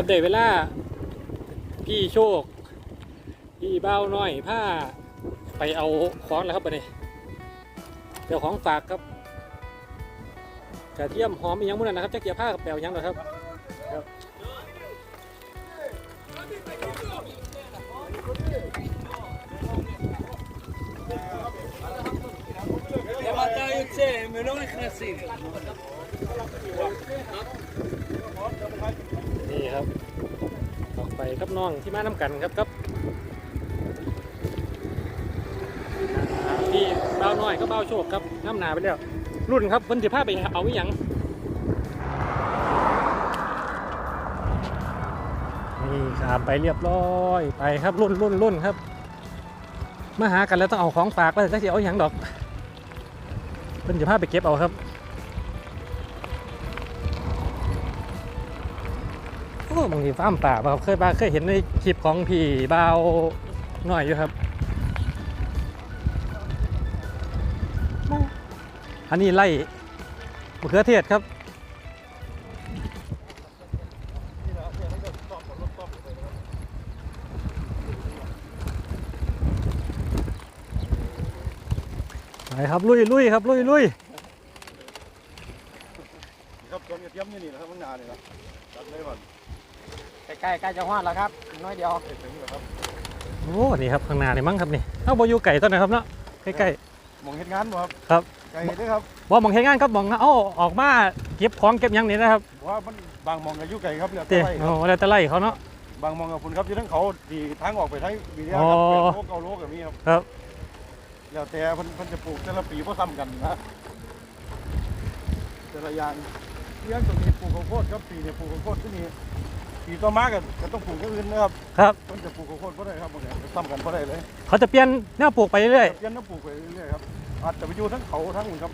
ครับเดเวลา พี่โชค พี่เบ้าน้อยผ้าไปเอาของแล้วครับไปนี่เดี๋ยวของฝากครับกระเทียมหอมอีกยังมุ่นนะครับจะเกี่ยวผ้ากับแปลวยังหรอครับครับ กไปกับน้องที่มาน้ำกันครับครับอ่าพี่เบ้าน้อยก็เบ้าโชคครับน้ำหนาไปแล้ว รุ่นครับเพิ่นจะพาไปเอาอีหยังนี่ครับไปเรียบร้อยไปครับรุ่นรุ่นรุ่นครับ มาหากันแล้วต้องเอาของฝากไปแต่จะเอาอหย่างดอกเพิ่นจะพาไปเก็บเอาครับ บางทีฟ้ามป่าครับเคยบ้าเคยเห็นในคลิปของพี่บ่าหน่อยอยู่ครับ อันนี้ไล่มะเขือเทศครับไปครับลุยลุยครับลุยลุยครับต้นกระเทียมอยู่นี่นะครับข้างหน้านี่ครับตัดเลยก่อน ใกล้ๆใกล้จะฮอดแล้วครับอีกน้อยเดียวเสร็จถึงแล้วครับโอ้นี่ครับข้างหน้านี่มั้งครับนี่เอาบอยู่ไก่ต้นนะครับเนาะใกล้หมองเฮ็ดงานบ่ครับครับไก่เด้อครับๆบ่มองเห็นงานครับมองเอาออกมาเก็บของเก็บหยังนี่นะครับเพราะว่ามันบางหมองก็อยู่ไก่ครับแล้วเต้แต่ไร่คโอ้รับแล้วแต่ไล่เขาเนาะบางหมองกับคุณครับอยู่ทั้งเขาที่ทางออกไปทางวีเดียอ๋คอรับเป็นโลกเกาโลกก็มีครับครับแล้วแต่เพิ่นเพิ่นจะปลูกแต่ละปีบ่ซ้ำกันนะแต่ละอย่างเรื่องตรงนี้ปลูกข้าวโพดครับปีนี้ปลูกข้าวโพดที่นี่ ปีต่อมาก็ก็ต้องปลูกอย่างอื่นนะครับครับเพิ่นจะปลูกข้าวโพดบ่ได้ครับบ่ได้ซ้ำกันบ่ได้เลยเขาจะเปลี่ยนแนวปลูกไปเรื่อยเปลี่ยนน้ำปลูกไปเรื่อยๆครับอาจจะไปอยู่ทั้งเขาทั้งนู่นครับ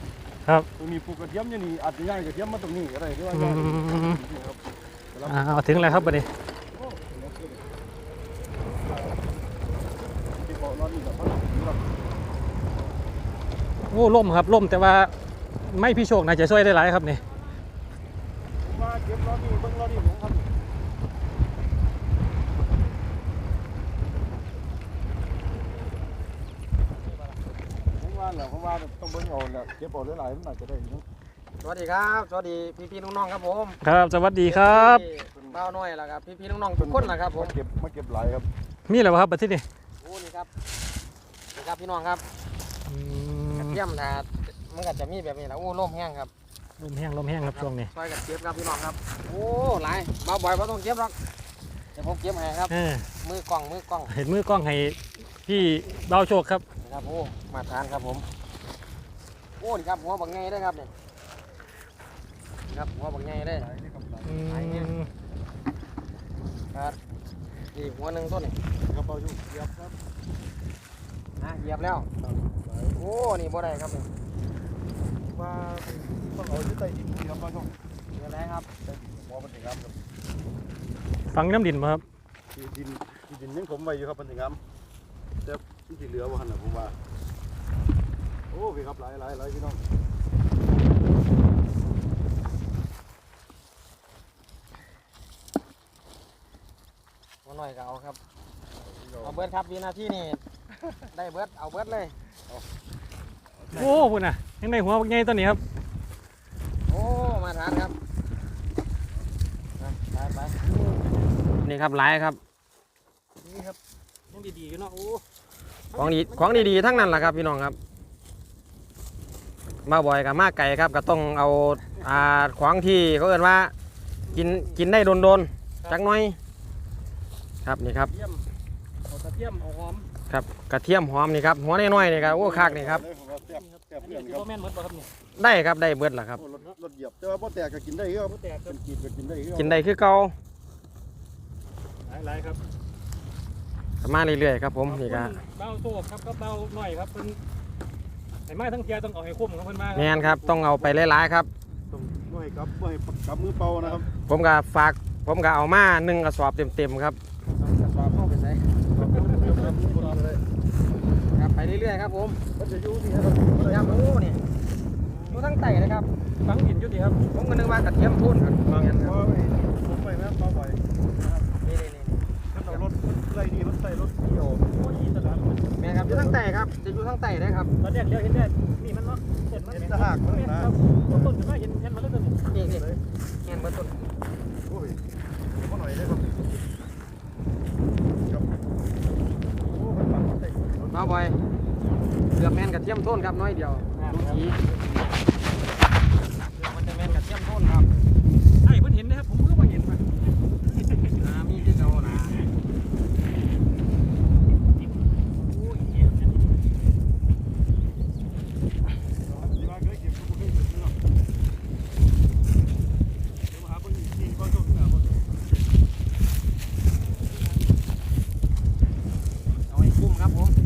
ครับมีปลูกกระเทียมอยู่นี่อาจจะย้ายกระเทียมมาตรงนี้ก็ได้หรือว่าอืย้ายมนี่ครับๆอ่าเอาถึงแล้วครับบัดนี้ที่เขานอนนี่ครับครับโอ้ล่มครับล่มแต่ว่าไม่พี่โชคน่าจะช่วยได้หลายครับนี่ผมมาเก็บรอบนี้เบิ่งรอบนี้ผมครับ ผมว่าแหละผมว่าต้องเบิ่งเอาแหละเก็บเอาหลายๆมันอาจจะได้อยู่สวัสดีครับ สวัสดีพี่ๆน้องๆครับผมครับ สวัสดีครับเบ้าน้อยแล้วครับพี่ๆน้องๆทุกคนนะครับผมมาเก็บมาเก็บหลายครับมีอะไรวะครับบัดที่นี่โอ้นี่ครับนี่ครับพี่น้องครับอืกระมเทียมถาดมันก็จะมีแบบนี้แหละโอ้ร่มแห้งครับลมแห้งลมแห้งครับช่วงนี้ซอยกระเทียมครับพี่น้องครับโอ้หลายเบาบ่อยไม่ต้องเก็บหรอกเดี๋ยวผมเก็บให้ครับ เออมือกล้องมือกล้องเห็นมือกล้องให้พี่เบาโชคครับนะ ครับโอ้มาทานครับผมโอ้นี่ครับหัวบักไงได้อครับเนี่ยนี่ครับหัวบักไงได้อหลายนี่ครับหลายอืมนี่หัวหนึ่งต้นนี่กระเป๋าอยู่เก็บครับนะเหยียบแล้วหลายโอ้นี่บ่ได้ครับนี่ว่าต้องเอาที่ใต้ดินนี่ครับว่าต้องเหยียบแล้วครับใต้ดินมอมันถึงงามครับฟังน้ำดินมาครับที่ดินที่ดินยังผมไว้อยู่ครับมันถึงงามแต่ ที่เหลือว่าหันน่ะผมว่า โอ้พี่ครับหลายหลายหลายพี่น้องหัวหน่อยก็เอาครับ เอาเบิร์ดครับวินาทีนี่ ได้เบิร์ดเอาเบิร์ดเลย โอ้พุ่นน่ะยังได้หัวบักใหญ่ตัวนี้ครับโอ้ มาทานครับไปไปนี่ครับหลายครับ นี่ครับยังดีๆอยู่เนาะโอ้ ของดีของดีๆทั้งนั้นแหละครับพี่น้องครับ มาบ่อยกับมาไก่ครับก็ต้องเอาอ่าของที่เขาเอิ้นว่ากินกินได้โดนๆจักหน้อย ครับนี่ครับ เทียมเอากระเทียมเอาหอมครับกระเทียมหอมนี่ครับหัวน้อยๆนี่ครับโอ้คักนี่ครับผมว่าแซ่บแซ่บอันเพื่นี้อนคือครับบ่แม่นหมดบ่ครับนี่ได้ครับได้เบิดแหละครับโอ้รถรถเหยียบแต่ว่าบ่แตกก็กินได้ครับบ่แตกคเป็รับนกีบก็กินได้ครับกินได้คือเก่าหลายๆครับ มาเรื่อยๆครับผมนี่ก็เบ้าโชคครับก็เบ้าหน่อยครับเพิ่นไอ้ไม้ทั้งเทียต้องเอาให้คุ้มครับเพิ่นมาแมนครับต้องเอาไปหลายๆครับ ต้องบ่ให้กลับบ่ให้กลับมือเปล่านะครับผมก็ฝากผมก็เอามาหนึ่งกระสอบเต็มๆครับกระสอบเข้าไปใส่ครับไปเรื่อยๆครับผมมันจะอยู่นี่ครับยำโอ้เนี่ยอยู่ทั้งไต่นะครับฟังดินอยู่ดีครับผมก็นึกว่ากระเทียมทุ่นครับบางเพราะว่าผมไปแม่เป ไรดีรถใส่รถเดี่ยวโอ้ยอีสนามแม่ครับอยู่ทั้งแต่ครับ จะอยู่ทั้งแต่ได้ครับตอนด็กเดียวเห็นเด้นี่มันเนาะเห็นมันเห็นสหากมันะต้นขึ้นมาเห็นเห็นมันแล้วตัวนี้นี่นี่เห็นมันต้นโอ้ยเขาหน่อยได้ครัมาบ่เกือบแมนกับเทียมต้นครับน้อยเดียวดูสีเกือบมันจะแมนกับเทียมต้นครับ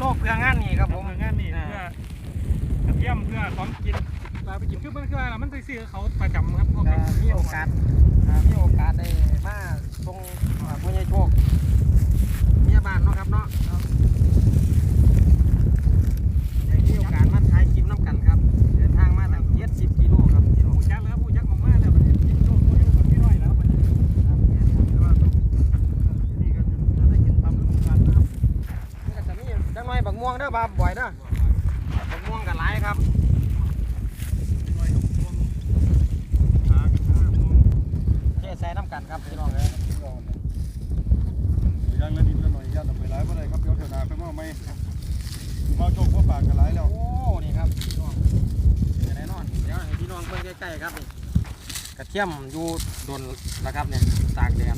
โลเพื่องานนี้ครับผม งานนี่เพื่อกระเทียมเพื่อของกินปลาไปกินคือมันคืออะไรมันไปซื้อเขาประจำครับพวกก็มีโอกาสอ่ามีโอกาสได้มาตรงอ่าผู้ใหญ่โชคเมียบ้านเนาะครับเนาะได้มีโอกาสมาถ่ายคลิปน้ำกันครับเดินทางมาตั้งเจ็ดสิบกิโลครับพี่น้อง ผู้จักแล้วผู้จักมากๆแล้วมันกินโชคผู้อยู่กับพี่น้อยแล้วมัน ครับแม่นครับแต่ว่าต้อง นี่ก็จะได้กินตามฤดูกาลนะครับ มันก็จะมีจังหน่ อยบักม่วงเด้อบาบ่อยเด้อบักม่วงกันหลายครับหน่อยกับพวงหากันหาพวงเทใส่น้ำกันครับพี่น้องเลยย่างละนิดละหน่อยย่างละไปหลายบ่ได้ครับเดี๋ยวเท่าหน้าไปเมาใหม่มาโจกว่าปากกันหลายแล้ว โอ้ นี่ครับพี่น้องจะได้นอนเดี๋ยวให้พี่น้องเพิ่งใกล้ๆครับนี่กระเทียมอยู่โดนแล้วครับเนี่ยตากแดด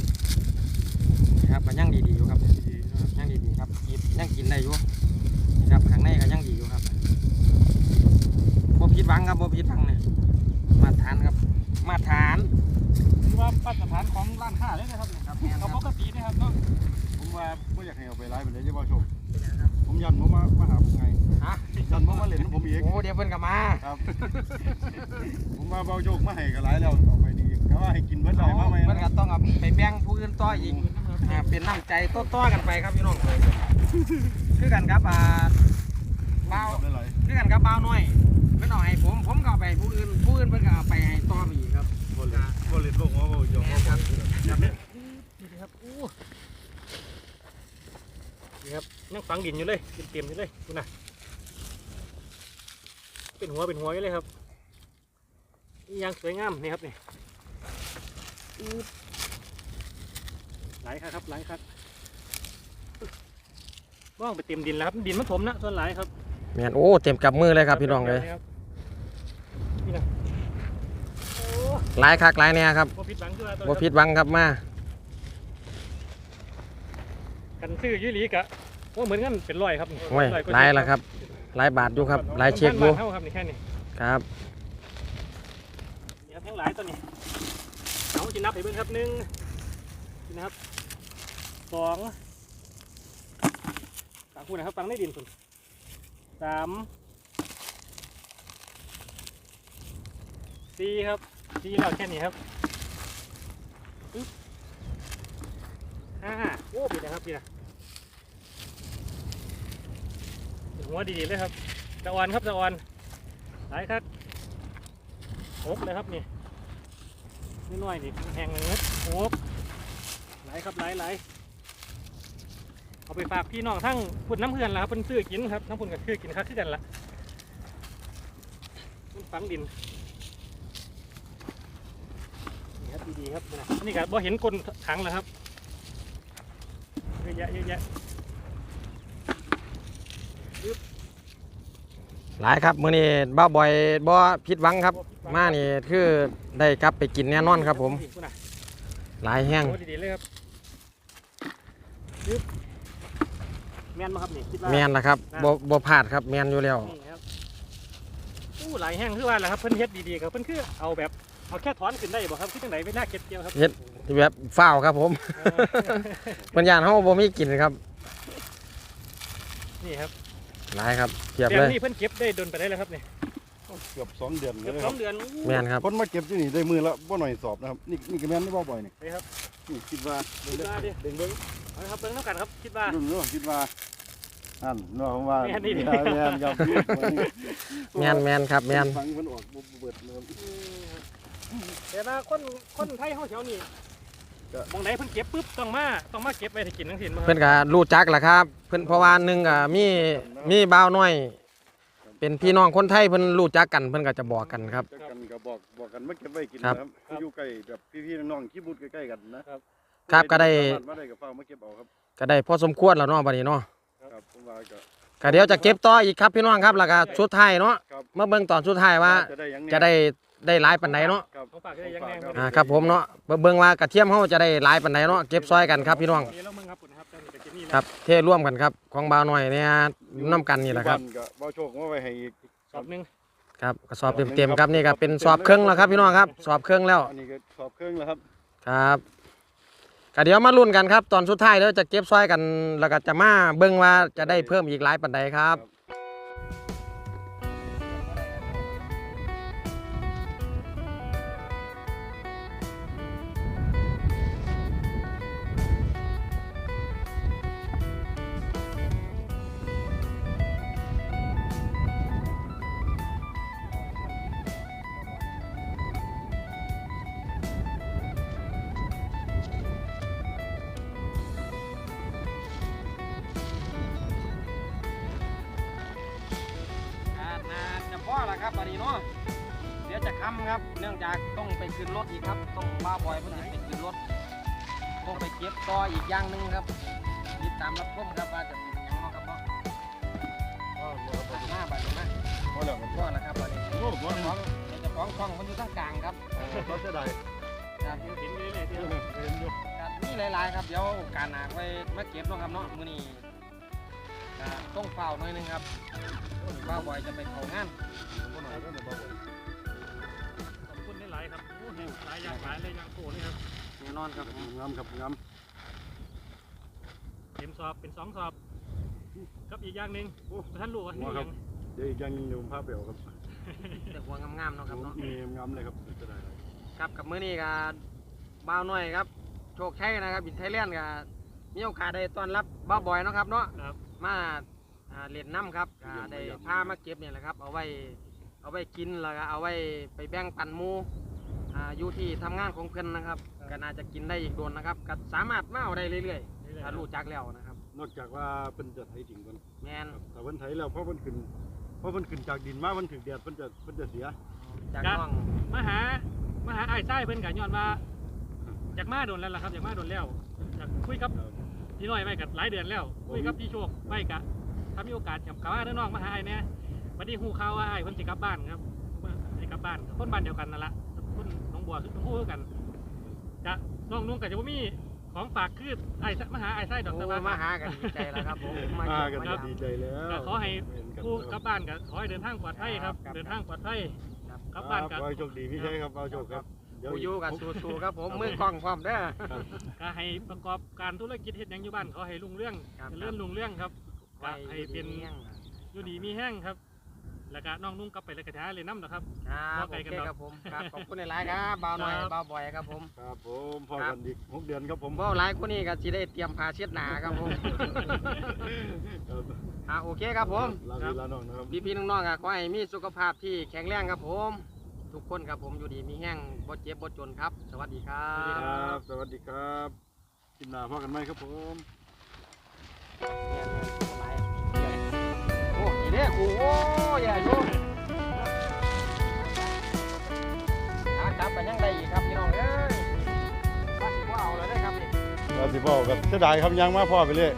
นี่ครับมันยังดีๆอยู่ครับดีนะครับยังดีๆครับกินยังกินได้อยู่ ครับข้างในก็ยังดีอยู่ครับบ่ผิดหวังครับบ่ผิดหวังเนี่ยมาตรฐานครับ มาตรฐานคือว่ามาตรฐานของร้านค้าเลยนะครับครับแม่นคเขารับปกตินะครับเนาะผมว่าบ่อยากให้เอาไปหลายไปเลยจะว่าโชคเป็นไงครับผมยันผมมามาหาผมไงฮะยันผมมาเล่นกับผมอีกโอ้เดี๋ยวเพิ่นก็มาครับ ผมมาเบาโชคมาให้ก็หลายแล้วเอาไปดีก็ว่าให้กินเบิดได้มาใหม่เพิ่นก็ต้องเอาไปแบ่งผู้อื่นต่ออีก อ่าเป็นน้ำใจต่อๆกันไปครับพี่น้อง คือกันครับอ่าเบาได้หลายคือกันครับเบาหน่อยเพิ่นเอาให้ผมผมก็เอาไปให้ผู้อื่นผู้อื่นเพิ่นก็เอาไปให้ต่อไปอีกครับบ่เล่นบ่เล่นบ่หัวบ่หยอกบ่ครับนี่ครับอู้นี่ครับยังฝังดินอยู่เลยเต็มๆอยู่เลยดูนะเป็นหัวเป็นหัวอยู่เลยครับนี่ยังสวยงามนี่ครับนี่อู้หลายครับครับหลายครับ ว่างไปเต็มดินแล้วครับดินมันถมนะส่วนหลายครับแม่นโอ้เต็มกับมือเลยครับพี่น้องเลยนี่นะโอ้หลายคักหลายแน่ครับบ่ผิดหวังคือว่าตัวบ่ผิดหวังครับมากันซื้ออยี่หลีกะว่าเหมือนกันเป็นร้อยครับนี่โอ้ยร้อกว่าหลายแล้วครับหลายบาทอยู่ครับหลายเช็คอยู่บ้านๆเท่าครับนี่แค่นี้ครับนี่ครับทั้งหลายตัวนี้เอาจินับให้เบิ่งครับหนึ่งนี่นะครับสองสามคู่นะครับฟังได้ดินสุดสามสี่ครับสี่แล้วแค่นี้ครับห้าโอ้ปีนะครับปีนะหัวดีๆเลยครับตะออนครับตะออนหลายครับโอ๊กเลยครับนี่นิดหน่อยนี่แหงเลยครับโอ๊กหลายครับหลายหลาย เอาไปฝากพี่น้องทั้งพุ่นน้ำเพื่อนละครับเพิ่นซื้อกินครับน้ำพุ่นกับซื้อกินครับคือกันละมันฝังดินนี่ครับดีๆครับนี่นะอันนี่ก็บ่เห็นก้นถังแล้วครับเยอะแยะเยอะแยะหลายครับมื้อนี้บ้าบ่อยบ่ผิดหวังครับ มานี่คือได้กลับไปกินแน่นอนครับผมพุ่นน่ะหลายแห้งโอ้ดีๆเลยครับ ยึบแมนมาครับนี่คิดว่า แม่นล่ะครับบ่บ่พลาดครับแม่นอยู่แล้ว นี่ครับอู้หลายแห้งคือว่าแหละครับเพิ่นเฮ็ดดีๆครับเพิ่นคือเอาแบบเอาแค่ถอนขึ้นได้บ่ครับคือจังไดไม่น่าเก็บเกี่ยวครับเฮ็ด แบบฝ้าวครับผมเออเพิ่นย่านเฮาบ่มีกินครับ นี่ครับหลายครับเทียบแต่เลยนี่เพิ่นเก็บได้โดนไปได้แล้วครับเนี่ยเกือบสองเดือนเลเกือยบนะสคอรับงเดือนแม่นครับคนมาเก็บที่นี่ได้มือละบ่หน่อยสอบนะครับนี่นี่ก็แม่นไม่บ่บ่อยนี่นี่ครับนี่คิดว่าคิดว่าดิเด้งเบิ่งเอาละครับเบิ่งเท่ากันครับคิดว่ารุ่นเนาะคิดว่า อันเนาะผมว่าแม่นนี่ดิแม่นครับแมนแมนครับแมนฟังเพิ่นออกบ่เบิดเลยครับแต่ว่าคนคนไทยเฮาแถวนี้ก็มองไหนเพิ่นเก็บปุ๊บต้องมาต้องมาเก็บไว้ให้กินทั้งสิ้นบ่คเพิ่รับนก็รู้จักแหละครับ เพิ่นเพราะว่าหนึงก็มีมีบ่าวน้อย เป็นพี่น้องคนไทยเพิ่นรู้จักกันเพิ่นก็จะบอกกันครับจักกันก็บอกบอกกันมาเก็บไว้กินครับนะครับอยู่ใกล้แบบพี่ๆน้องๆขี้บุดใกล้ๆกันนะครับครับก็ได้ สามารถมาได้ก็ฟ้ามาเก็บเอาครับก็ได้พอสมควรแล้วเนาะบัดนี้เนาะ ครับผมว่าก็ ก็เดี๋ยวจะเก็บต่ออีกครับพี่น้องครับแล้วก็สุดท้ายเนาะครับ มาเบิ่งตอนสุดท้ายว่า จะได้หยังจะได้ได้หลายปานใดเนาะครับของฝากได้ยังไงครับ อ่าครับผมเนาะเบิ่งว่ากระเทียมเฮาจะได้หลายปานใดเนาะเก็บซอยกันครับพี่น้องนี่แล้วมึงครับคุณครับตอนนี้ก็เก็บนี่ครับเทร่วมกันครับของบ่าวน้อยเนี่ยนํกันนี่แหละครับ อยู่านก็บ่โชคมาไว้ให้อีกสอบหนึงครับกระสอบเต็มๆครับนี่ก็เป็นสอบเครื่องแล้วครับพี่น้องครับ สอบเครื่องแล้วอันนี้ก็สอบเครื่องแล้วครับ ครับ ก็เดี๋ยวมาลุ้นกันครับ ตอนสุดท้ายแล้วจะเก็บซอยกันแล้วก็จะมาเบิ่งว่าจะได้เพิ่มอีกหลายปันใดครับ ดี๋ยวจะครับ เนื่องจากต้องไปขึ้นรถอีกครับ ต้องบ้าบอยเพิ่นจะไปขึ้นรถต้องไปเก็บต่ออีกอย่างหนึงครับติดตามรับชมครับว่าจะเป็นยังเนาะครับเนาะมาบัดนี้นะพอแล้วครับพอแล้วครับบัดนี้โอ้พอแล้วเดี๋ยวเจะฟ้าของช่องมันอยู่ทางกลางครับเขาจะได้ครับเห็นอยู่เรื่อยๆที่เอเห็นอยู่ครับมีหลายๆครับเดี๋ยวการหนาไว้มาเก็บเนาะครับเนาะมื้อนี้อ่ต้องเฝ้าหน่อยนึงครับบ้าบอยจะไปเขางาน หลายๆครับโอ้โหหลายอย่างหลายเลยอย่างโกนี่ครับแน่นอนครับผมงามครับงามเต็มสอบเป็นสองสอบกับอีกอย่างหนึ่งโอ้ท่านรู้ว่านี่ยังเดี๋ยวอีกอย่างหนึงเดี๋ยวผมพาไปเอาครับแต่หัวงามๆเนาะครับเนาะมีงามเลยครับจะได้ครับกับมื้อนี้ก็บ้าวน้อยครับ โชคชัยนะครับบินไทยแลนด์ก็มีโอกาสได้ต้อนรับบ้าวบอยเนาะครับเนาะครับมาอ่าเล่นน้ำครับก็ได้พามาเก็บเนี่ยแหละครับ เอาไว้เอาไว้กินแล้วก็เอาไว้ไปแบ่งปันหมู อ่าอยู่ที่ทำงานของเพื่อนนะครับ ก็น่าจะกินได้อีกโดนนะครับก็สามารถมาเอาได้เรื่อยๆถ้ารู้จักแล้วนะครับ นอกจากว่าเพิ่นจะไถถิ่งก่อนแมนครับถ้าเพิ่นไถแล้วเพราะเพิ่นขึ้นเพราะเพิ่นขึ้นจากดินมาเพิ่นถึงแดดเพิ่นจะเพิ่นจะเสีย จากน้องมาหามาหาไอ้ไส้เพิ่นกันย้อนมาอยากมาโดนแล้วล่ะครับอยากมาโดนแล้วอยากคุยกับพี่น้อยไว้กับหลายเดือนแล้วคุยกับพี่โชคไว้กะถ้ามีโอกาสกับกลับมาเด้อน้องมาหาไอ้แน่วันนี้ฮู้ข่าวว่าไอ้เพิ่นสิกลับบ้านครับสิกลับบ้านคนบ้านเดียวกันนั่นละคนหน้ องบัวคือฮู้คือกันจะน้องนุ่งก็จะบ่มีของฝากคือไอ้ไส้มาหาไอ้ไส้ดอกโอ้ตะวัน มาหากันดีใจแล้วครับผมมามาเยี่ยมกันมาก็เยี่ยมดีใจแล้วก็ขอให้เห็นกันผู้กลับบ้านก็ขอให้เดินทางปลอดภัยครับครับเดินทางปลอดภัยครับกลับบ้านคกัรันบขอให้โชคดีพี่ชัยครับเอาโชคครับเดี๋ยวผู้อีกอยู่กับสู้ๆครับผมมือกล้องพร้อมเด้อก็ให้ประกอบการธุรกิจเฮ็ดหยังอยู่บ้านขอให้รุ่งเรื่องครับเจริญรุ่งเรื่องครับก็ให้เป็นครับอยู่ดีมีแห้งครับ แล้วก็น้องนุ่งกลับไปแล้วก็ท้าเลยน้ำนะครับ ครับบ่โอไกลเคกันหรอกครับผมครับขอบคุณในไลน์ครับบ่าวน้อยครับบ่าวบอยครับผมครับผมพอครักับนอีกหกเดือนครับผมบ่าวไลน์คนนี้ก็สิได้เตรียมผ้าเช็ดหน้าครับผมครับอ่าโอเคครับผมลาพี่ลาน้องนะครับพี่พี่ๆน้องๆก็ขอให้มีสุขภาพที่แข็งแรงครับผม ทุกคนครับผมอยู่ดีมีแห้งบ่เจ็บบ่จนครับ สวัสดีครัคบรับ สวัสดีครับกินหนาพ่อกันไหมครับผม โอ้ดีเด้กูโอ้ยอย่ชุ่มหาจับกันยังได้อีกครับพี่น้องเอ้ยว่าสิบ่เอาเลยได้อครับนี่ เราสิบอกกับเสียดายครับยังมาพ่อไปเลย